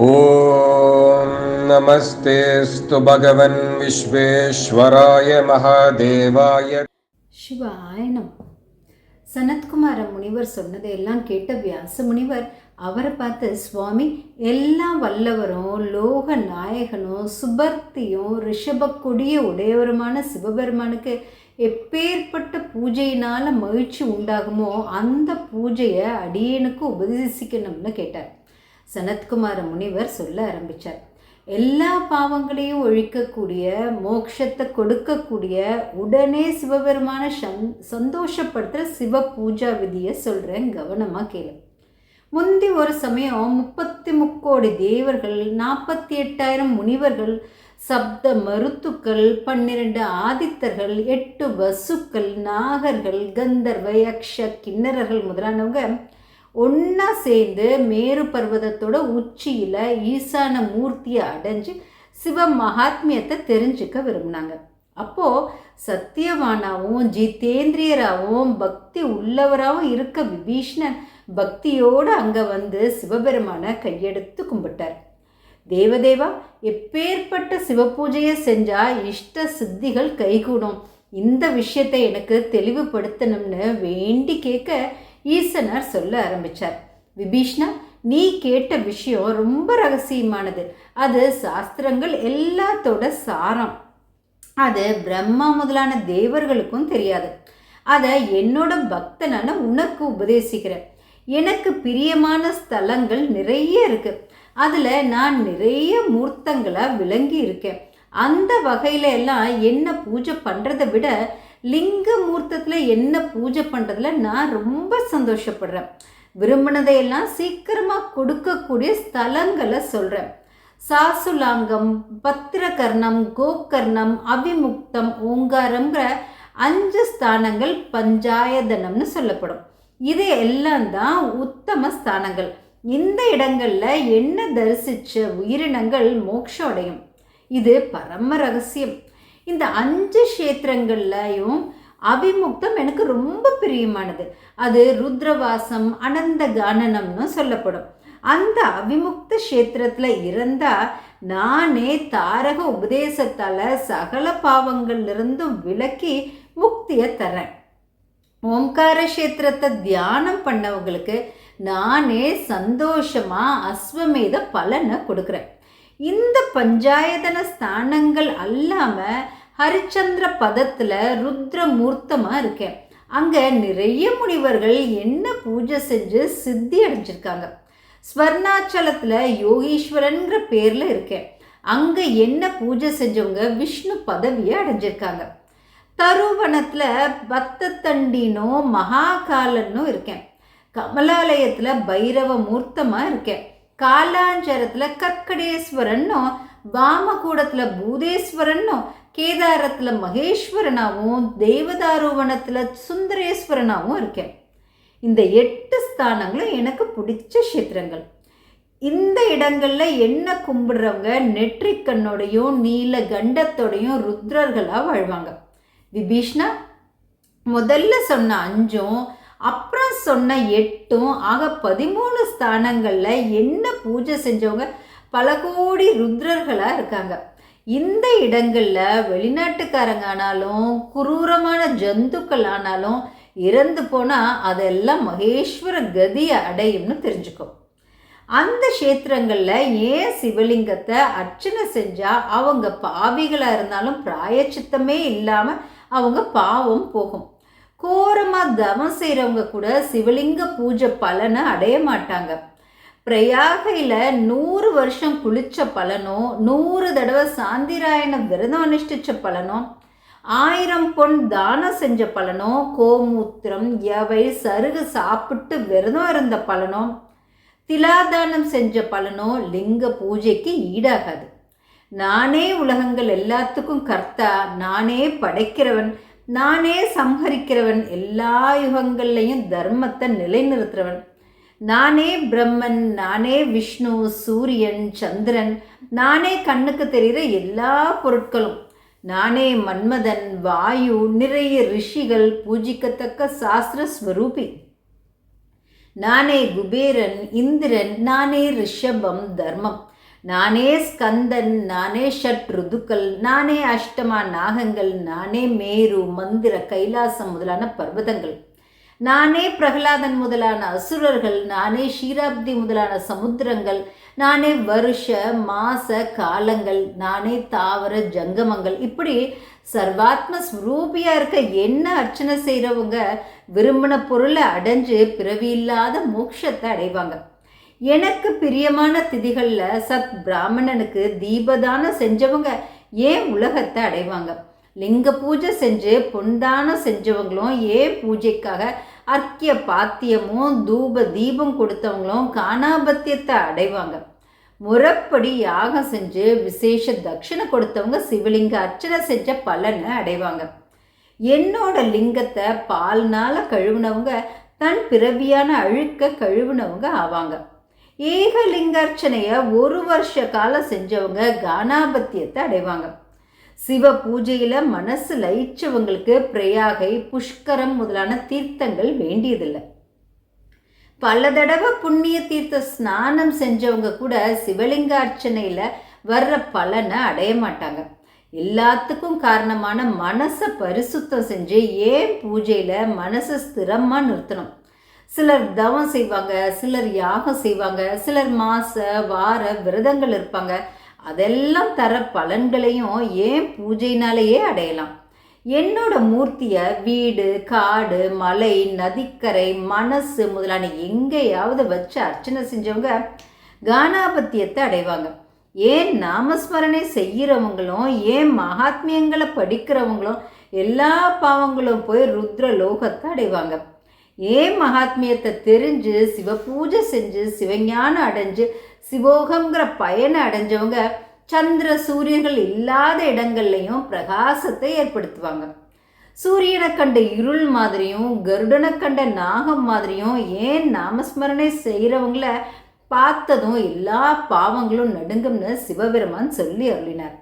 ॐ नमस्तेऽस्तु भगवन् विश्वेश्वराय महादेवाय சிவாயனம் சனத்குமார முனிவர் சொன்னதையெல்லாம் கேட்ட வியாச முனிவர் அவரை பார்த்து சுவாமி எல்லாம் வல்லவரும் லோக நாயகனும் சுபர்த்தியும் ரிஷபக்கொடிய உடையவருமான சிவபெருமானுக்கு எப்பேற்பட்ட பூஜையினால மகிழ்ச்சி உண்டாகுமோ அந்த பூஜையை அடியேனுக்கு உபதேசிக்கணும்னு கேட்டார் சனத்குமார முனிவர் சொல்ல ஆரம்பித்தார் எல்லா பாவங்களையும் ஒழிக்கக்கூடிய மோட்சத்தை கொடுக்கக்கூடிய உடனே சிவபெருமான சந் சந்தோஷப்படுத்துகிற சிவ பூஜா விதியை சொல்கிறேன் கவனமாக கேளு. முந்தி ஒரு சமயம் முப்பத்தி முக்கோடி தேவர்கள் நாற்பத்தி எட்டாயிரம் முனிவர்கள் சப்த மருத்துக்கள் பன்னிரண்டு ஆதித்தர்கள் எட்டு வசுக்கள் நாகர்கள் கந்தர்வ யக்ஷ கிண்ணறர்கள் முதலானவங்க ஒன்றா சேர்ந்து மேரு பர்வதத்தோட உச்சியில் ஈசான மூர்த்தியை அடைஞ்சு சிவ மகாத்மியத்தை தெரிஞ்சுக்க விரும்பினாங்க. அப்போது சத்தியவானாவும் ஜிதேந்திரியராகவும் பக்தி உள்ளவராகவும் இருக்க விபீஷ்ணன் பக்தியோடு அங்கே வந்து சிவபெருமானை கையெடுத்து கும்பிட்டார். தேவதேவா எப்பேற்பட்ட சிவபூஜையை செஞ்சால் இஷ்ட சித்திகள் கைகூடும். இந்த விஷயத்தை எனக்கு தெளிவுபடுத்தணும்னு வேண்டி கேட்க ஈசனர் சொல்ல ஆரம்பித்தார் விபீஷ்ணா நீ கேட்ட விஷயம் ரொம்ப ரகசியமானது. அது சாஸ்திரங்கள் எல்லாத்தோட சாரம். அது பிரம்மா முதலான தேவர்களுக்கும் தெரியாது. அதை என்னோட பக்தனான உனக்கு உபதேசிக்கிறேன். எனக்கு பிரியமான ஸ்தலங்கள் நிறைய இருக்கு. அதில் நான் நிறைய மூர்த்தங்களாக விளங்கி இருக்கேன் அந்த வகையில எல்லாம் என்ன பூஜை பண்ணுறதை விட லிங்க மூர்த்தத்தில் என்ன பூஜை பண்ணுறதுல நான் ரொம்ப சந்தோஷப்படுறேன். விரும்பினதையெல்லாம் சீக்கிரமாக கொடுக்கக்கூடிய ஸ்தலங்களை சொல்கிறேன் சாசுலாங்கம் பத்திரகர்ணம் கோகர்ணம் அவிமுக்தம் ஓங்காரங்கிற அஞ்சு ஸ்தானங்கள் பஞ்சாயதனம்னு சொல்லப்படும். இது எல்லாம் தான் உத்தம ஸ்தானங்கள். இந்த இடங்களில் என்ன தரிசித்த உயிரினங்கள் மோட்சம் அடையும்? இது பரம ரகசியம். இந்த அஞ்சு கஷேத்திரங்கள்லையும் அபிமுக்தம் எனக்கு ரொம்ப பிரியமானது. அது ருத்ரவாசம் அனந்த கானனம்னு சொல்லப்படும். அந்த அபிமுக்த கஷேத்திரத்தில் இருந்தால் நானே தாரக உபதேசத்தால் சகல பாவங்கள்லிருந்தும் விலக்கி முக்தியை தரேன் ஓம்கார கஷேத்திரத்தை தியானம் பண்ணவங்களுக்கு நானே சந்தோஷமாக அஸ்வமேத பலனை கொடுக்குறேன். இந்த பஞ்சாயதன ஸ்தானங்கள் அல்லாமல் ஹரிச்சந்திர பதத்தில் ருத்ரமூர்த்தமாக இருக்கேன். அங்கே நிறைய முனிவர்கள் என்ன பூஜை செஞ்சு சித்தி அடைஞ்சிருக்காங்க. ஸ்வர்ணாச்சலத்தில் யோகீஸ்வரன்கிற பேரில் இருக்கேன். அங்கே என்ன பூஜை செஞ்சவங்க விஷ்ணு பதவியை அடைஞ்சிருக்காங்க. தருவனத்தில் பத்தத்தண்டினோ மகாகாலன்னும் இருக்கேன். கமலாலயத்தில் பைரவ மூர்த்தமாக இருக்கேன். காலாஞ்சரத்தில் கற்கடேஸ்வரன்னும் வாமகூடத்தில் பூதேஸ்வரன்னும் கேதாரத்தில் மகேஸ்வரனாகவும் தேவதாரோவனத்தில் சுந்தரேஸ்வரனாகவும் இருக்கேன். இந்த எட்டு ஸ்தானங்களும் எனக்கு பிடிச்ச கஷேத்திரங்கள். இந்த இடங்களில் என்ன கும்பிடுறவங்க நெற்றிக்கண்ணோடையும் நீல கண்டத்தோடையும் ருத்ரர்களாக வாழ்வாங்க. விபீஷ்ணா முதல்ல சொன்ன அஞ்சும் அப்புறம் சொன்ன எட்டும் ஆக பதிமூணு ஸ்தானங்களில் என்ன பூஜை செஞ்சவங்க பல கோடி ருத்ரர்களாக இருக்காங்க. இந்த இடங்களில் வெளிநாட்டுக்காரங்க ஆனாலும் குரூரமான ஜந்துக்கள் ஆனாலும் இறந்து போனால் அதெல்லாம் மகேஸ்வர கதியை அடையும்னு தெரிஞ்சுக்கும். அந்த க்ஷேத்திரங்களில் ஏன் சிவலிங்கத்தை அர்ச்சனை செஞ்சால் அவங்க பாவிகளாக இருந்தாலும் பிராயச்சித்தமே இல்லாமல் அவங்க பாவம் போகும். கோரமாக தவம் செய்கிறவங்க கூட சிவலிங்க பூஜை பலனை அடைய மாட்டாங்க. பிரயாகையில் நூறு வருஷம் குளித்த பலனோ நூறு தடவை சாந்திராயண விரதம் அனுஷ்டிச்ச பலனோ ஆயிரம் பொன் தானம் செஞ்ச பலனோ கோமூத்திரம் எவை சருகு சாப்பிட்டு விரதம் இருந்த பலனோ திலாதானம் செஞ்ச பலனோ லிங்க பூஜைக்கு ஈடாகாது. நானே உலகங்கள் எல்லாத்துக்கும் கர்த்தா நானே படைக்கிறவன் நானே சம்ஹரிக்கிறவன் எல்லா யுகங்கள்லையும் தர்மத்தை நிலைநிறுத்துறவன். நானே பிரம்மன் நானே விஷ்ணு சூரியன் சந்திரன் நானே கண்ணுக்கு தெரிகிற எல்லா பொருட்களும். நானே மன்மதன் வாயு நிறைய ரிஷிகள் பூஜிக்கத்தக்க சாஸ்திர ஸ்வரூபி. நானே குபேரன் இந்திரன் நானே ரிஷபம் தர்மம். நானே ஸ்கந்தன் நானே ஷட் ருதுக்கள் நானே அஷ்டமா நாகங்கள் நானே மேரு மந்திர கைலாசம் முதலான பர்வதங்கள். நானே பிரகலாதன் முதலான அசுரர்கள் நானே ஷீராப்தி முதலான சமுத்திரங்கள் நானே வருஷ மாச காலங்கள் நானே தாவர ஜங்கமங்கள். இப்படி சர்வாத்ம ஸ்வரூபியாக இருக்க என்ன அர்ச்சனை செய்கிறவங்க விரும்பின பொருளை அடைஞ்சு பிறவி இல்லாத மோட்சத்தை அடைவாங்க. எனக்கு பிரியமான திதிகளில் சத் பிராமணனுக்கு தீபதானம் செஞ்சவங்க ஏன் உலகத்தை அடைவாங்க? லிங்க பூஜை செஞ்சு பொன்தானம் செஞ்சவங்களும் ஏ பூஜைக்காக அர்க்கிய பாத்தியமும் தூப தீபம் கொடுத்தவங்களும் காணாபத்தியத்தை அடைவாங்க. முறப்படி யாகம் செஞ்சு விசேஷ தட்சிணை கொடுத்தவங்க சிவலிங்க அர்ச்சனை செஞ்ச பலனை அடைவாங்க. என்னோட லிங்கத்தை பால்னால கழுவுனவங்க தன் பிறவியான அழுக்க கழுவுனவங்க ஆவாங்க. ஏகலிங்கர்ச்சனையை ஒரு வருஷ காலம் செஞ்சவங்க கானாபத்தியத்தை அடைவாங்க. சிவ பூஜையில் மனசு லயிச்சவங்களுக்கு பிரயாகை புஷ்கரம் முதலான தீர்த்தங்கள் வேண்டியதில்லை. பல தடவை புண்ணிய தீர்த்த ஸ்நானம் செஞ்சவங்க கூட சிவலிங்க அர்ச்சனையில் வர்ற பலனை அடைய மாட்டாங்க. எல்லாத்துக்கும் காரணமான மனசை பரிசுத்தம் செஞ்சு ஏன் பூஜையில் மனசை ஸ்திரமாக நிறுத்தணும்? சிலர் தவம் செய்வாங்க சிலர் யாகம் செய்வாங்க சிலர் மாச வார விரதங்கள் இருப்பாங்க. அதெல்லாம் தர பலன்களையும் ஏன் பூஜைனாலேயே அடையலாம்? என்னோட மூர்த்தியை வீடு காடு மலை நதிக்கரை மனசு முதலான எங்கேயாவது வச்சு அர்ச்சனை செஞ்சவங்க கானாபத்தியத்தை அடைவாங்க. ஏன் நாமஸ்மரணை செய்கிறவங்களும் ஏன் மகாத்மியங்களை படிக்கிறவங்களும் எல்லா பாவங்களும் போய் ருத்ர லோகத்தை அடைவாங்க. ஏன் மகாத்மியத்தை தெரிஞ்சு சிவ பூஜை செஞ்சு சிவஞானம் அடைஞ்சு சிவோகங்கிற பயனை அடைஞ்சவங்க சந்திர சூரியர்கள் இல்லாத இடங்கள்லையும் பிரகாசத்தை ஏற்படுத்துவாங்க. சூரியனை கண்ட இருள் மாதிரியும் கருடனை கண்ட நாகம் மாதிரியும் ஏன் நாமஸ்மரணை செய்கிறவங்கள பார்த்ததும் எல்லா பாவங்களும் நடுங்கும்னு சிவபெருமான் சொல்லி அருளினார்.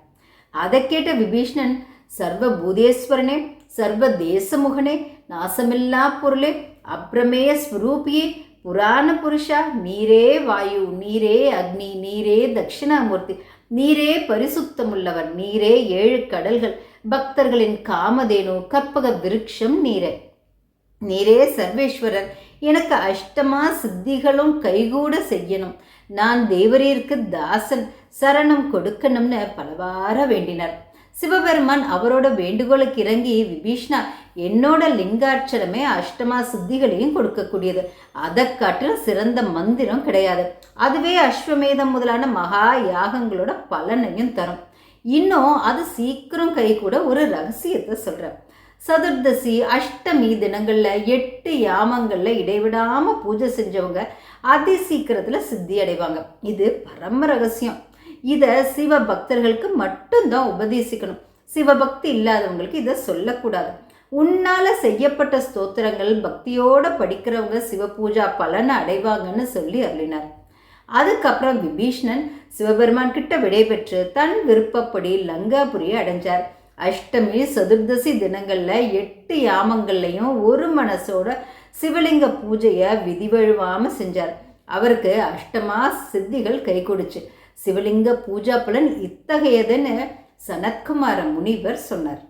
அதை கேட்ட விபீஷ்ணன் சர்வ பூதேஸ்வரனே சர்வ தேசமுகனே நாசமில்லா பொருளே அப்பிரமேய ஸ்வரூபியே புராண புருஷா நீரே வாயு நீரே அக்னி நீரே தட்சிணாமூர்த்தி நீரே பரிசுத்தமுள்ளவர் நீரே ஏழு கடல்கள் பக்தர்களின் காமதேனு கற்பக விருட்சம் நீரே. நீரே சர்வேஸ்வரர் எனக்கு அஷ்டமா சித்திகளும் கைகூட செய்யணும். நான் தேவரீருக்கு தாசன் சரணம் கொடுக்கணும்னு பலவார வேண்டினர். சிவபெருமான் அவரோட வேண்டுகோளுக்கு இறங்கி விபீஷ்ணா என்னோட லிங்காட்சரமே அஷ்டமா சித்திகளையும் கொடுக்கக்கூடியது. அதை காட்டிலும் சிறந்த மந்திரம் கிடையாது. அதுவே அஸ்வமேதம் முதலான மகா யாகங்களோட பலனையும் தரும். இன்னும் அது சீக்கிரம் கை கூட ஒரு ரகசியத்தை சொல்கிறேன் சதுர்தசி அஷ்டமி தினங்களில் எட்டு யாமங்களில் இடைவிடாமல் பூஜை செஞ்சவங்க அதி சீக்கிரத்தில் சித்தி அடைவாங்க இது பரம ரகசியம். இதை சிவ பக்தர்களுக்கு மட்டும்தான் உபதேசிக்கணும். சிவபக்தி இல்லாதவங்களுக்கு இதை சொல்லக்கூடாது. உன்னால செய்யப்பட்ட ஸ்தோத்திரங்கள் பக்தியோட படிக்கிறவங்க சிவ பூஜா பலனை அடைவாங்கன்னு சொல்லி அருளினார். அதுக்கப்புறம் விபீஷ்ணன் சிவபெருமான் கிட்ட விடைபெற்று தன் விருப்பப்படி லங்காபுரியை அடைஞ்சார். அஷ்டமி சதுர்தசி தினங்களில் எட்டு யாமங்கள்லையும் ஒரு மனசோட சிவலிங்க பூஜையை விதிவழுவாமல் செஞ்சார். அவருக்கு அஷ்டமா சித்திகள் கை கொடுச்சு சிவலிங்க பூஜா பலன் இத்தகையதுன்னு சனத்குமார முனிவர் சொன்னார்.